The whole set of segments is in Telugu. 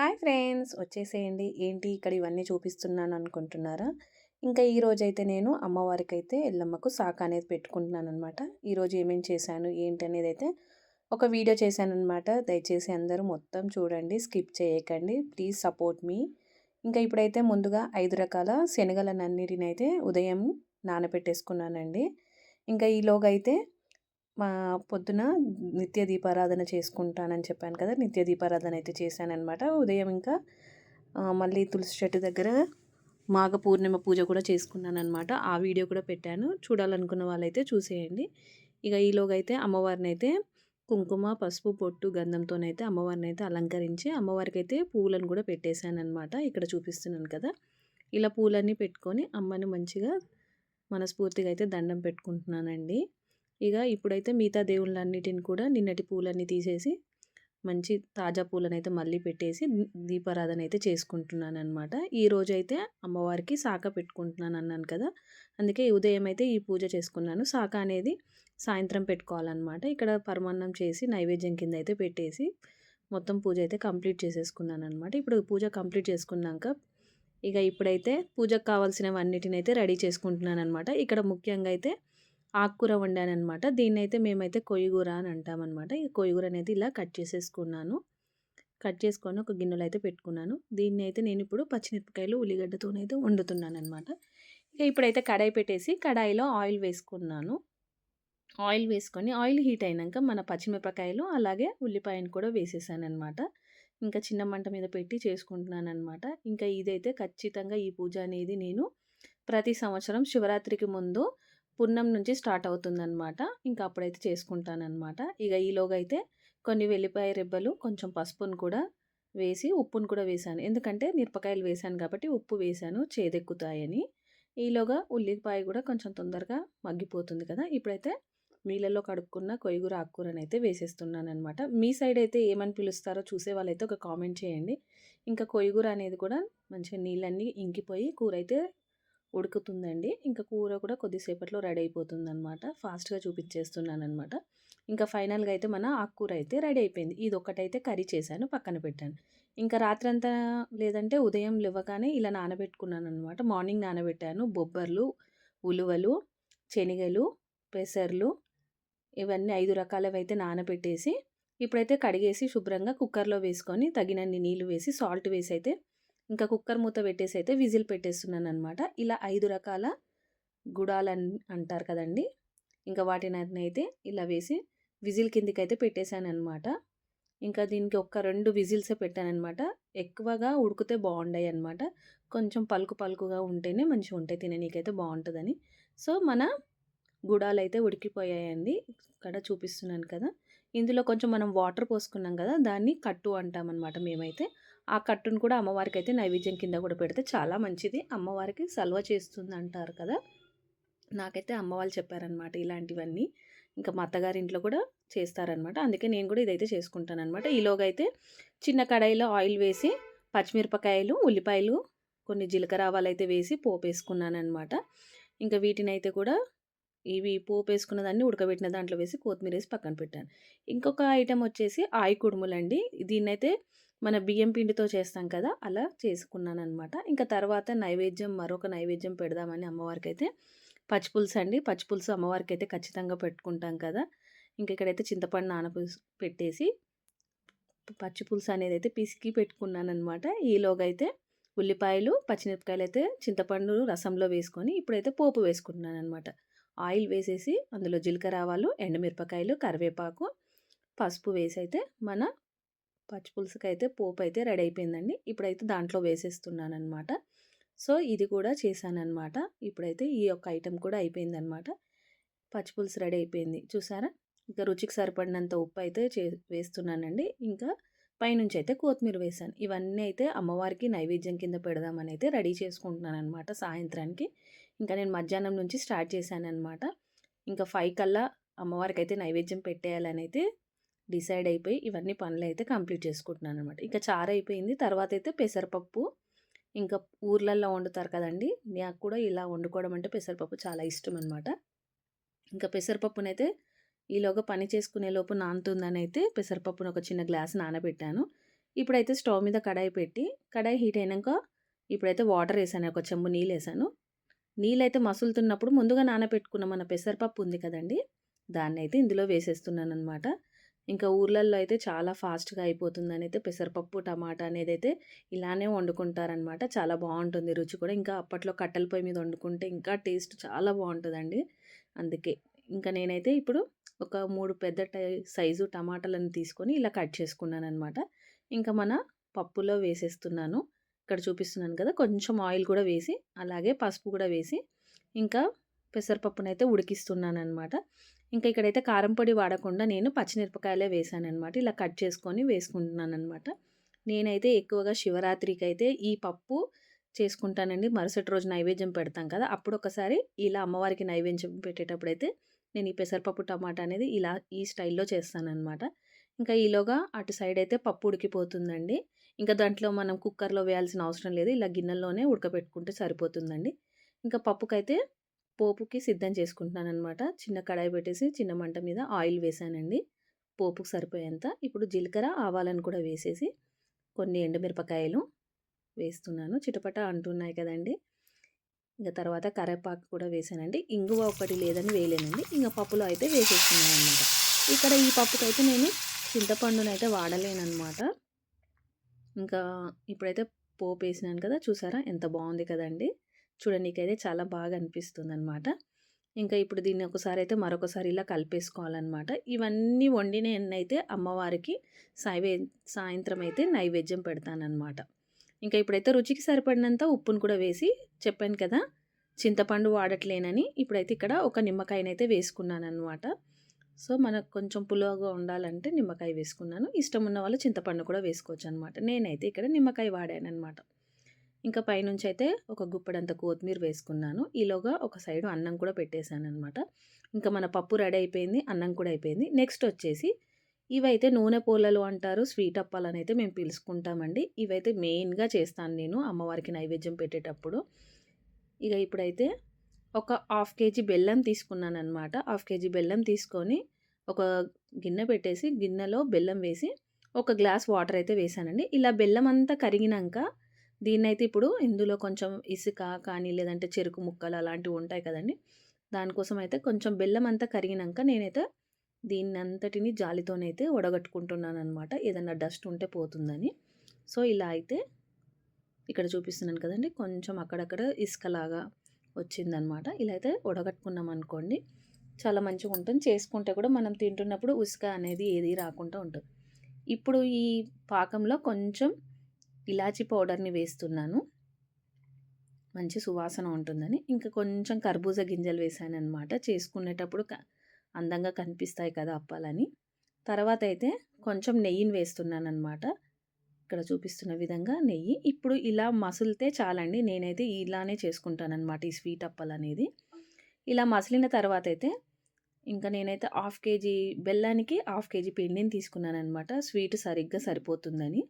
Hi friends! వచ్చేసేయండి. ఏంటి ఇక్కడ ఇవన్నీ చూపిస్తున్నాను అనుకుంటున్నారా? ఇంకా ఈరోజు అయితే నేను అమ్మవారికి అయితే ఎల్లమ్మకు సాక అనేది పెట్టుకుంటున్నాను అనమాట ఈరోజు ఏమేమి చేశాను ఏంటి అనేది అయితే ఒక వీడియో చేశాను అనమాట దయచేసి అందరూ మొత్తం చూడండి స్కిప్ చేయకండి. Please support me. ఇంకా ఇప్పుడైతే ముందుగా ఐదు రకాల శనగలనన్నిటిని ఉదయం నానబెట్టేసుకున్నానండి. ఇంకా ఈలోగా అయితే మా పొద్దున నిత్య దీపారాధన చేసుకుంటానని చెప్పాను కదా! నిత్య దీపారాధన అయితే చేశానమాట ఉదయం ఇంకా మళ్ళీ తులసి చెట్టు దగ్గర మాఘ పూర్ణిమ పూజ కూడా చేసుకున్నాను అనమాట ఆ వీడియో కూడా పెట్టాను. చూడాలనుకున్న వాళ్ళైతే చూసేయండి. ఇక ఈలోగా అయితే అమ్మవారిని అయితే కుంకుమ పసుపు పొట్టు గంధంతోనైతే అమ్మవారిని అయితే అలంకరించి అమ్మవారికి అయితే పూలను కూడా పెట్టేశానమాట ఇక్కడ చూపిస్తున్నాను కదా! ఇలా పూలన్నీ పెట్టుకొని అమ్మని మంచిగా మనస్ఫూర్తిగా అయితే దండం పెట్టుకుంటున్నానండి. ఇక ఇప్పుడైతే మిగతా దేవుళ్ళన్నిటిని కూడా నిన్నటి పూలన్నీ తీసేసి మంచి తాజా పూలను అయితే మళ్ళీ పెట్టేసి దీపారాధన అయితే చేసుకుంటున్నాను అనమాట ఈరోజు అయితే అమ్మవారికి శాఖ పెట్టుకుంటున్నాను అన్నాను కదా అందుకే ఉదయం అయితే ఈ పూజ చేసుకున్నాను. శాఖ అనేది సాయంత్రం పెట్టుకోవాలన్నమాట. ఇక్కడ పరమాన్నం చేసి నైవేద్యం కింద అయితే పెట్టేసి మొత్తం పూజ అయితే కంప్లీట్ చేసేసుకున్నాను అనమాట ఇప్పుడు పూజ కంప్లీట్ చేసుకున్నాక ఇక ఇప్పుడైతే పూజకు కావాల్సినవన్నిటిని అయితే రెడీ చేసుకుంటున్నాను అనమాట ఇక్కడ ముఖ్యంగా అయితే ఆకుకూర వండానమాట దీన్నైతే మేమైతే కొయ్యగూర అని అంటామన్నమాట ఈ కొయ్యగూర అనేది ఇలా కట్ చేసేసుకున్నాను. కట్ చేసుకొని ఒక గిన్నెలో అయితే పెట్టుకున్నాను. దీన్ని అయితే నేను ఇప్పుడు పచ్చిమిరపకాయలు ఉల్లిగడ్డతోనైతే వండుతున్నాను అనమాట ఇక ఇప్పుడైతే కడాయి పెట్టేసి కడాయిలో ఆయిల్ వేసుకున్నాను. ఆయిల్ వేసుకొని ఆయిల్ హీట్ అయినాక మన పచ్చిమిరపకాయలు అలాగే ఉల్లిపాయను కూడా వేసేసాను అనమాట ఇంకా చిన్న మంట మీద పెట్టి చేసుకుంటున్నాను అనమాట ఇంకా ఇదైతే ఖచ్చితంగా ఈ పూజ అనేది నేను ప్రతి సంవత్సరం శివరాత్రికి ముందు పున్నం నుంచి స్టార్ట్ అవుతుందన్నమాట. ఇంకా అప్పుడైతే చేసుకుంటానమాట ఇక ఈలోగా అయితే కొన్ని వెల్లిపాయ రెబ్బలు కొంచెం పసుపును కూడా వేసి ఉప్పును కూడా వేశాను ఎందుకంటే మిరపకాయలు వేశాను కాబట్టి ఉప్పు వేశాను చేదెక్కుతాయని. ఈలోగా ఉల్లిపాయ కూడా కొంచెం తొందరగా మగ్గిపోతుంది కదా. ఇప్పుడైతే నీళ్ళలో కడుక్కున్న కొయ్యూర ఆకుకూరని అయితే వేసేస్తున్నాను అనమాట మీ సైడ్ అయితే ఏమని పిలుస్తారో చూసే వాళ్ళైతే ఒక కామెంట్ చేయండి. ఇంకా కొయ్యూర అనేది కూడా మంచిగా నీళ్ళన్నీ ఇంకిపోయి కూర అయితే ఉడుకుతుందండి. ఇంకా కూర కూడా కొద్దిసేపట్లో రెడీ అయిపోతుంది అనమాట ఫాస్ట్గా చూపించేస్తున్నాను అనమాట ఇంకా ఫైనల్గా అయితే మన ఆకుకూర అయితే రెడీ అయిపోయింది ఇది ఒకటైతే కర్రీ చేశాను పక్కన పెట్టాను. ఇంకా రాత్రంతా లేదంటే ఉదయం లేవగానే ఇలా నానబెట్టుకున్నాను అనమాట మార్నింగ్ నానబెట్టాను. బొబ్బర్లు ఉలువలు శనగలు పెసర్లు ఇవన్నీ ఐదు రకాలవి అయితే నానబెట్టేసి ఇప్పుడైతే కడిగేసి శుభ్రంగా కుక్కర్లో వేసుకొని తగినన్ని నీళ్ళు వేసి సాల్ట్ వేసి అయితే ఇంకా కుక్కర్ మూత పెట్టేసి అయితే విజిల్ పెట్టేస్తున్నాను అనమాట ఇలా ఐదు రకాల గుడాలు అంటారు కదండి. ఇంకా వాటిని అయితే ఇలా వేసి విజిల్ కిందికి అయితే పెట్టేశాను అనమాట ఇంకా దీనికి ఒక్క రెండు విజిల్సే పెట్టానమాట ఎక్కువగా ఉడికితే బాగుండాయి అనమాట కొంచెం పలుకు పలుకుగా ఉంటేనే మంచిగా ఉంటాయి. తిననీకైతే బాగుంటుందని. సో మన గుడాలు అయితే ఉడికిపోయాయండి. ఇక్కడ చూపిస్తున్నాను కదా. ఇందులో కొంచెం మనం వాటర్ పోసుకున్నాం కదా దాన్ని కట్టు అంటామన్నమాట మేమైతే. ఆ కట్టును కూడా అమ్మవారికి అయితే నైవేద్యం కింద కూడా పెడితే చాలా మంచిది. అమ్మవారికి సల్వ చేస్తుంది అంటారు కదా. నాకైతే అమ్మ వాళ్ళు చెప్పారనమాట ఇలాంటివన్నీ. ఇంకా మా అత్తగారి ఇంట్లో కూడా చేస్తారనమాట అందుకే నేను కూడా ఇదైతే చేసుకుంటాను అనమాట ఈలోగా అయితే చిన్న కడాయిలో ఆయిల్ వేసి పచ్చిమిరపకాయలు ఉల్లిపాయలు కొన్ని జీలకర్ర ఆవాలు అయితే వేసి పోపు వేసుకున్నాను అనమాట ఇంకా వీటిని అయితే కూడా ఇవి పోపు వేసుకున్న దాన్ని ఉడకబెట్టిన దాంట్లో వేసి కొత్తిమీర వేసి పక్కన పెట్టాను. ఇంకొక ఐటెం వచ్చేసి ఆయి కుడుములండి. దీన్నైతే మన బియ్యం పిండితో చేస్తాం కదా అలా చేసుకున్నాను అనమాట ఇంకా తర్వాత నైవేద్యం మరొక నైవేద్యం పెడదామని అమ్మవారికి అయితే పచ్చిపులుసు అండి. పచ్చిపులుసు అమ్మవారికి అయితే ఖచ్చితంగా పెట్టుకుంటాం కదా. ఇంక ఇక్కడైతే చింతపండు నానపులుసు పెట్టేసి పచ్చిపులుసు అనేది అయితే పిసికి పెట్టుకున్నాను అనమాట ఈలోగా అయితే ఉల్లిపాయలు పచ్చిమిరపకాయలు అయితే చింతపండు రసంలో వేసుకొని ఇప్పుడైతే పోపు వేసుకుంటున్నాను అనమాట ఆయిల్ వేసేసి అందులో జీలకర్ర ఆవాలు ఎండుమిరపకాయలు కరివేపాకు పసుపు వేసి అయితే మన పచ్చిపులుసుకి అయితే పోపు అయితే రెడీ అయిపోయిందండి ఇప్పుడైతే దాంట్లో వేసేస్తున్నాను అనమాట సో ఇది కూడా చేశానమాట ఇప్పుడైతే ఈ యొక్క ఐటెం కూడా అయిపోయిందనమాట పచ్చిపులుసు రెడీ అయిపోయింది చూసారా? ఇంకా రుచికి సరిపడినంత ఉప్పు అయితే చే వేస్తున్నానండి. ఇంకా పైనుంచి అయితే కొత్తిమీర వేసాను ఇవన్నీ అయితే అమ్మవారికి నైవేద్యం కింద పెడదామని అయితే రెడీ చేసుకుంటున్నాను అనమాట సాయంత్రానికి. ఇంకా నేను మధ్యాహ్నం నుంచి స్టార్ట్ చేశాను అనమాట ఇంకా ఫైవ్ కల్లా అమ్మవారికి అయితే నైవేద్యం పెట్టేయాలని అయితే డిసైడ్ అయిపోయి ఇవన్నీ పనులు అయితే కంప్లీట్ చేసుకుంటున్నాను అనమాట ఇంకా చారు అయిపోయింది. తర్వాత అయితే పెసరపప్పు. ఇంకా ఊర్లల్లో వండుతారు కదండి. నాకు కూడా ఇలా వండుకోవడం అంటే పెసరపప్పు చాలా ఇష్టం అనమాట ఇంకా పెసరపప్పునైతే ఈలోగా పని చేసుకునే లోపు నానుతుందని అయితే పెసరపప్పును ఒక చిన్న గ్లాస్ నానబెట్టాను. ఇప్పుడైతే స్టవ్ మీద కడాయి పెట్టి కడాయి హీట్ అయినాక ఇప్పుడైతే వాటర్ వేసాను. ఒక చెంబు నీళ్ళు వేసాను. నీళ్ళైతే మసులుతున్నప్పుడు ముందుగా నానబెట్టుకున్న మన పెసరపప్పు ఉంది కదండి దాన్ని అయితే ఇందులో వేసేస్తున్నాను అనమాట ఇంకా ఊర్లల్లో అయితే చాలా ఫాస్ట్గా అయిపోతుందని అయితే పెసరపప్పు టమాటా అనేది అయితే ఇలానే వండుకుంటారనమాట. చాలా బాగుంటుంది రుచి కూడా. ఇంకా అప్పట్లో కట్టెల పొయ్యి మీద వండుకుంటే ఇంకా టేస్ట్ చాలా బాగుంటుందండి అందుకే ఇంకా నేనైతే ఇప్పుడు ఒక మూడు పెద్ద టై సైజు టమాటాలను తీసుకొని ఇలా కట్ చేసుకున్నాను అనమాట ఇంకా మన పప్పులో వేసేస్తున్నాను. ఇక్కడ చూపిస్తున్నాను కదా కొంచెం ఆయిల్ కూడా వేసి అలాగే పసుపు కూడా వేసి ఇంకా పెసరపప్పునైతే ఉడికిస్తున్నాను అనమాట ఇంకా ఇక్కడైతే కారం పొడి వాడకుండా నేను పచ్చిమిరపకాయలే వేసాను అనమాట ఇలా కట్ చేసుకొని వేసుకుంటున్నాను అనమాట నేనైతే ఎక్కువగా శివరాత్రికి అయితే ఈ పప్పు చేసుకుంటానండి. మరుసటి రోజు నైవేద్యం పెడతాం కదా అప్పుడు ఒకసారి ఇలా అమ్మవారికి నైవేద్యం పెట్టేటప్పుడు అయితే నేను ఈ పెసరపప్పు టమాటా అనేది ఇలా ఈ స్టైల్లో చేస్తానన్నమాట. ఇంకా ఈలోగా అటు సైడ్ అయితే పప్పు ఉడికిపోతుందండి. ఇంకా దాంట్లో మనం కుక్కర్లో వేయాల్సిన అవసరం లేదు. ఇలా గిన్నెల్లోనే ఉడకబెట్టుకుంటే సరిపోతుందండి. ఇంకా పప్పుకైతే పోపుకి సిద్ధం చేసుకుంటున్నాను అనమాట చిన్న కడాయి పెట్టేసి చిన్న మంట మీద ఆయిల్ వేసానండి. పోపుకు సరిపోయేంత. ఇప్పుడు జీలకర్ర ఆవాలను కూడా వేసేసి కొన్ని ఎండుమిరపకాయలు వేస్తున్నాను. చిటపట అంటున్నాయి కదండి. ఇంకా తర్వాత కరేపాకు కూడా వేసానండి. ఇంగువ ఒకటి లేదని వేయలేనండి. ఇంకా పప్పులో అయితే వేసేస్తున్నాను అనమాట ఇక్కడ ఈ పప్పుకైతే నేను చింతపండునైతే వాడలేనమాట ఇంకా ఇప్పుడైతే పోపు వేసినాను కదా చూసారా? ఎంత బాగుంది కదండి. చూడనీకైతే చాలా బాగా అనిపిస్తుంది అనమాట ఇంకా ఇప్పుడు దీన్ని ఒకసారి అయితే మరొకసారి ఇలా కలిపేసుకోవాలన్నమాట. ఇవన్నీ వండిన అయితే అమ్మవారికి సాయి సాయంత్రం అయితే నైవేద్యం పెడతానమాట ఇంకా ఇప్పుడైతే రుచికి సరిపడినంత ఉప్పును కూడా వేసి చెప్పాను కదా చింతపండు వాడట్లేనని ఇప్పుడైతే ఇక్కడ ఒక నిమ్మకాయనైతే వేసుకున్నాను అనమాట సో మనకు కొంచెం పులువగా ఉండాలంటే నిమ్మకాయ వేసుకున్నాను. ఇష్టం ఉన్న వాళ్ళు చింతపండు కూడా వేసుకోవచ్చు అనమాట నేనైతే ఇక్కడ నిమ్మకాయ వాడాను అనమాట ఇంకా పైనుంచి అయితే ఒక గుప్పడంత కొత్తిమీర వేసుకున్నాను. ఈలోగా ఒక సైడు అన్నం కూడా పెట్టేశాను అనమాట ఇంకా మన పప్పు రెడీ అయిపోయింది అన్నం కూడా అయిపోయింది. నెక్స్ట్ వచ్చేసి ఇవైతే నూనె పూలలు అంటారు స్వీట్ అప్పాలని అయితే మేము పిలుచుకుంటామండి ఇవైతే మెయిన్గా చేస్తాను నేను అమ్మవారికి నైవేద్యం పెట్టేటప్పుడు. ఇక ఇప్పుడైతే ఒక హాఫ్ కేజీ బెల్లం తీసుకున్నాను అనమాట హాఫ్ కేజీ బెల్లం తీసుకొని ఒక గిన్నె పెట్టేసి గిన్నెలో బెల్లం వేసి ఒక గ్లాస్ వాటర్ అయితే వేసానండి ఇలా బెల్లం అంతా కరిగినాక దీన్నైతే ఇప్పుడు ఇందులో కొంచెం ఇసుక కానీ లేదంటే చెరుకు ముక్కలు అలాంటివి ఉంటాయి కదండి. దానికోసం అయితే కొంచెం బెల్లం అంతా కరిగినాక నేనైతే దీన్ని అంతటిని జాలితోనైతే వడగట్టుకుంటున్నాను అనమాట ఏదన్నా డస్ట్ ఉంటే పోతుందని. సో ఇలా అయితే ఇక్కడ చూపిస్తున్నాను కదండి. కొంచెం అక్కడక్కడ ఇసుకలాగా వచ్చిందనమాట ఇలా అయితే వడగట్టుకున్నాం అనుకోండి చాలా మంచిగా ఉంటుంది. చేసుకుంటే కూడా మనం తింటున్నప్పుడు ఉసుక అనేది ఏది రాకుండా ఉంటుంది. ఇప్పుడు ఈ పాకంలో కొంచెం ఇలాచీ పౌడర్ని వేస్తున్నాను. మంచి సువాసన ఉంటుందని. ఇంకా కొంచెం కర్బూజా గింజలు వేసాను అనమాట చేసుకునేటప్పుడు అందంగా కనిపిస్తాయి కదా అప్పాలని. తర్వాత అయితే కొంచెం నెయ్యిని వేస్తున్నాను అనమాట ఇక్కడ చూపిస్తున్న విధంగా నెయ్యి. ఇప్పుడు ఇలా మసులితే చాలండి. నేనైతే ఇలానే చేసుకుంటానమాట ఈ స్వీట్ అప్పలు అనేది ఇలా మసిలిన తర్వాత అయితే ఇంకా నేనైతే హాఫ్ కేజీ బెల్లానికి హాఫ్ కేజీ పిండిని తీసుకున్నాను అనమాట స్వీట్ సరిగ్గా సరిపోతుందని.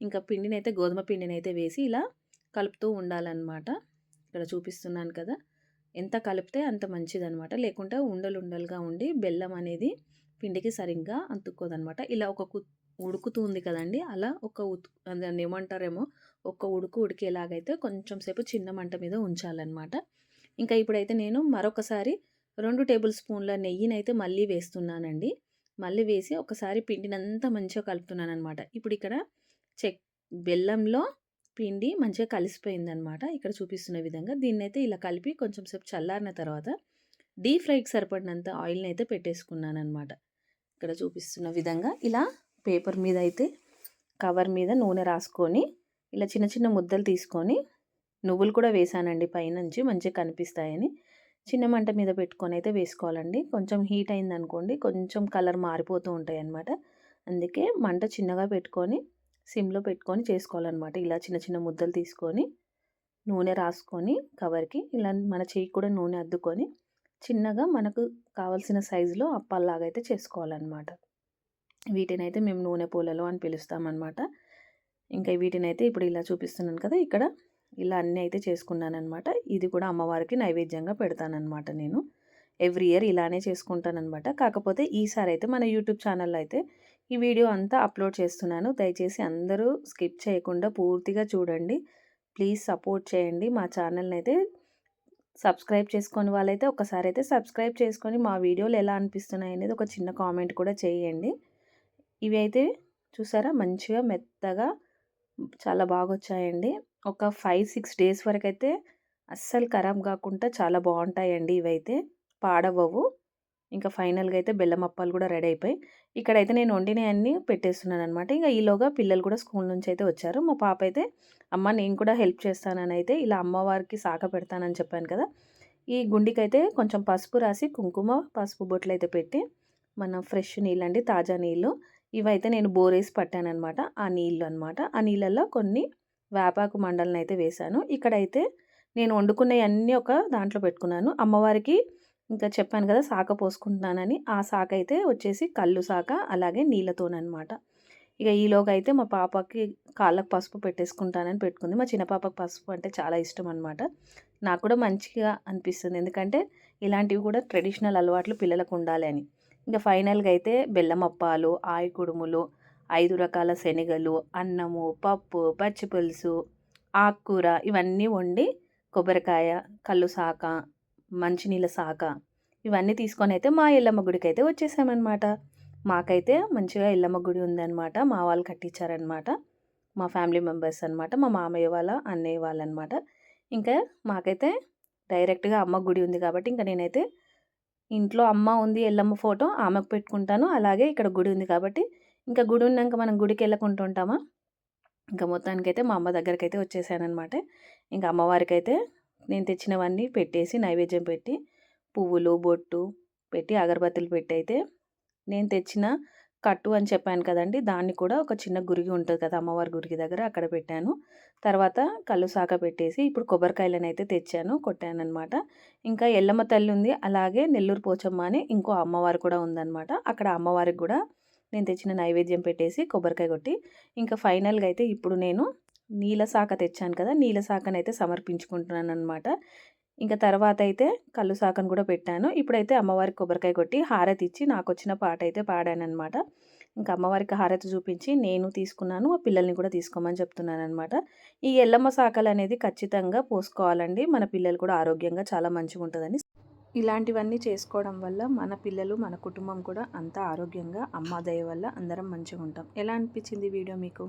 ఇంకా పిండిని అయితే గోధుమ పిండిని అయితే వేసి ఇలా కలుపుతూ ఉండాలన్నమాట. ఇక్కడ చూపిస్తున్నాను కదా. ఎంత కలిపితే అంత మంచిదనమాట లేకుంటే ఉండలు ఉండలుగా ఉండి బెల్లం అనేది పిండికి సరిగ్గా అంతుక్కోదనమాట ఇలా ఒక ఉడుకుతుంది కదండి. అలా ఒక దాన్ని ఏమంటారేమో ఒక ఉడుకు ఉడికేలాగైతే కొంచెం సేపు చిన్న మంట మీద ఉంచాలన్నమాట. ఇంకా ఇప్పుడైతే నేను మరొకసారి రెండు టేబుల్ స్పూన్ల నెయ్యినైతే మళ్ళీ వేస్తున్నానండి. మళ్ళీ వేసి ఒకసారి పిండినంతా మంచిగా కలుపుతున్నాను అనమాట ఇప్పుడు ఇక్కడ చెక్ బెల్లంలో పిండి మంచిగా కలిసిపోయిందనమాట. ఇక్కడ చూపిస్తున్న విధంగా. దీన్ని అయితే ఇలా కలిపి కొంచెం సేపు చల్లారిన తర్వాత డీప్ ఫ్రైకి సరిపడినంత ఆయిల్ని అయితే పెట్టేసుకున్నాను అనమాట ఇక్కడ చూపిస్తున్న విధంగా ఇలా పేపర్ మీద అయితే కవర్ మీద నూనె రాసుకొని ఇలా చిన్న చిన్న ముద్దలు తీసుకొని నువ్వులు కూడా వేసానండి పైనుంచి మంచిగా కనిపిస్తాయని. చిన్న మంట మీద పెట్టుకొని అయితే వేసుకోవాలండి. కొంచెం హీట్ అయిందనుకోండి కొంచెం కలర్ మారిపోతూ ఉంటాయి అన్నమాట అందుకే మంట చిన్నగా పెట్టుకొని సిమ్లో పెట్టుకొని చేసుకోవాలన్నమాట. ఇలా చిన్న చిన్న ముద్దలు తీసుకొని నూనె రాసుకొని కవర్కి ఇలా మన చేయి కూడా నూనె అద్దుకొని చిన్నగా మనకు కావాల్సిన సైజులో అప్పాల్లాగా అయితే చేసుకోవాలన్నమాట. వీటినైతే మేము నూనె పూలలో అని పిలుస్తామన్నమాట. ఇంకా వీటినైతే ఇప్పుడు ఇలా చూపిస్తున్నాను కదా ఇక్కడ ఇలా అన్నీ అయితే చేసుకున్నానమాట ఇది కూడా అమ్మవారికి నైవేద్యంగా పెడతానమాట నేను. ఎవ్రీ ఇయర్ ఇలానే చేసుకుంటానమాట కాకపోతే ఈసారి అయితే మన యూట్యూబ్ ఛానల్లో అయితే ఈ వీడియో అంతా అప్లోడ్ చేస్తున్నాను. దయచేసి అందరూ స్కిప్ చేయకుండా పూర్తిగా చూడండి. ప్లీజ్ సపోర్ట్ చేయండి. మా ఛానల్ని అయితే సబ్స్క్రైబ్ చేసుకొని వాళ్ళైతే ఒకసారి అయితే సబ్స్క్రైబ్ చేసుకొని మా వీడియోలు ఎలా అనిపిస్తున్నాయి అనేది ఒక చిన్న కామెంట్ కూడా చేయండి. ఇవి అయితే చూసారా? మంచిగా మెత్తగా చాలా బాగా వచ్చాయండి ఒక ఫైవ్ సిక్స్ డేస్ వరకు అయితే అస్సలు ఖరాబ్ కాకుండా చాలా బాగుంటాయండి ఇవైతే. పాడవవు. ఇంకా ఫైనల్గా అయితే బెల్లం అప్పాలు కూడా రెడీ అయిపోయి ఇక్కడైతే నేను వండినవన్నీ పెట్టేస్తున్నాను అనమాట ఇంకా ఈలోగా పిల్లలు కూడా స్కూల్ నుంచి అయితే వచ్చారు. మా పాప అయితే అమ్మ నేను కూడా హెల్ప్ చేస్తానని అయితే ఇలా అమ్మవారికి సాక పెడతానని చెప్పాను కదా! ఈ గుండికైతే కొంచెం పసుపు రాసి కుంకుమ పసుపు బొట్లు అయితే పెట్టి మన ఫ్రెష్ నీళ్ళండి తాజా నీళ్ళు ఇవైతే నేను బోరేసి పట్టానమాట ఆ నీళ్ళు అనమాట ఆ నీళ్ళల్లో కొన్ని వేపాకు మండలను అయితే వేశాను. ఇక్కడైతే నేను వండుకున్నవన్నీ ఒక దాంట్లో పెట్టుకున్నాను. అమ్మవారికి ఇంకా చెప్పాను కదా శాఖ పోసుకుంటున్నానని ఆ శాఖ అయితే వచ్చేసి కళ్ళు శాఖ అలాగే నీళ్ళతోనమాట ఇక ఈలోగా అయితే మా పాపకి కాళ్ళకు పసుపు పెట్టేసుకుంటానని పెట్టుకుంది. మా చిన్న పాపకు పసుపు అంటే చాలా ఇష్టం అనమాట నాకు కూడా మంచిగా అనిపిస్తుంది. ఎందుకంటే ఇలాంటివి కూడా ట్రెడిషనల్ అలవాట్లు పిల్లలకు ఉండాలి అని. ఇంకా ఫైనల్గా అయితే బెల్లం అప్పాలు ఆయి కుడుములు ఐదు రకాల శనగలు అన్నము పప్పు పచ్చిపులుసు ఆకుకూర ఇవన్నీ వండి కొబ్బరికాయ కళ్ళు శాఖ మంచినీళ్ళ శాఖ ఇవన్నీ తీసుకొని అయితే మా ఎల్లమ్మ గుడికి అయితే వచ్చేసామన్నమాట. మాకైతే మంచిగా ఎల్లమ్మ గుడి ఉందన్నమాట. మా వాళ్ళు కట్టించారనమాట మా ఫ్యామిలీ మెంబర్స్ అనమాట మా మామయ్య వాళ్ళ అన్నయ్య వాళ్ళనమాట ఇంకా మాకైతే డైరెక్ట్గా అమ్మ గుడి ఉంది కాబట్టి ఇంకా నేనైతే ఇంట్లో అమ్మ ఉంది ఎల్లమ్మ ఫోటో ఆమెకు పెట్టుకుంటాను. అలాగే ఇక్కడ గుడి ఉంది కాబట్టి ఇంకా గుడి ఉన్నాక మనం గుడికి వెళ్ళకుండా ఉంటామా? ఇంకా మొత్తానికైతే మా అమ్మ దగ్గరికి అయితే వచ్చేసానమాట ఇంకా అమ్మవారికి అయితే నేను తెచ్చినవన్నీ పెట్టేసి నైవేద్యం పెట్టి పువ్వులు బొట్టు పెట్టి అగరబత్తులు పెట్టి అయితే నేను తెచ్చిన కట్టు అని చెప్పాను కదండి దాన్ని కూడా ఒక చిన్న గురిగి ఉంటుంది కదా అమ్మవారి గురిగి దగ్గర అక్కడ పెట్టాను. తర్వాత కళ్ళు సాక పెట్టేసి ఇప్పుడు కొబ్బరికాయలను అయితే తెచ్చాను కొట్టాను అనమాట ఇంకా ఎల్లమ్మ తల్లి ఉంది అలాగే నెల్లూరు పోచమ్మ అని ఇంకో అమ్మవారు కూడా ఉందన్నమాట. అక్కడ అమ్మవారికి కూడా నేను తెచ్చిన నైవేద్యం పెట్టేసి కొబ్బరికాయ కొట్టి ఇంకా ఫైనల్గా అయితే ఇప్పుడు నేను నీల శాఖ తెచ్చాను కదా! నీల అయితే సమర్పించుకుంటున్నాను అనమాట ఇంకా తర్వాత అయితే కళ్ళు శాఖను కూడా పెట్టాను. ఇప్పుడైతే అమ్మవారికి కొబ్బరికాయ కొట్టి హారతి ఇచ్చి నాకు వచ్చిన పాట అయితే పాడానమాట ఇంకా అమ్మవారికి హారతి చూపించి నేను తీసుకున్నాను. ఆ పిల్లల్ని కూడా తీసుకోమని చెప్తున్నాను అనమాట ఈ ఎల్లమ్మ శాఖలు అనేది ఖచ్చితంగా పోసుకోవాలండి. మన పిల్లలు కూడా ఆరోగ్యంగా చాలా మంచిగా ఉంటుందని ఇలాంటివన్నీ చేసుకోవడం వల్ల మన పిల్లలు మన కుటుంబం కూడా అంత ఆరోగ్యంగా అమ్మ దయ వల్ల అందరం మంచిగా ఉంటాం ఎలా అనిపించింది వీడియో మీకు?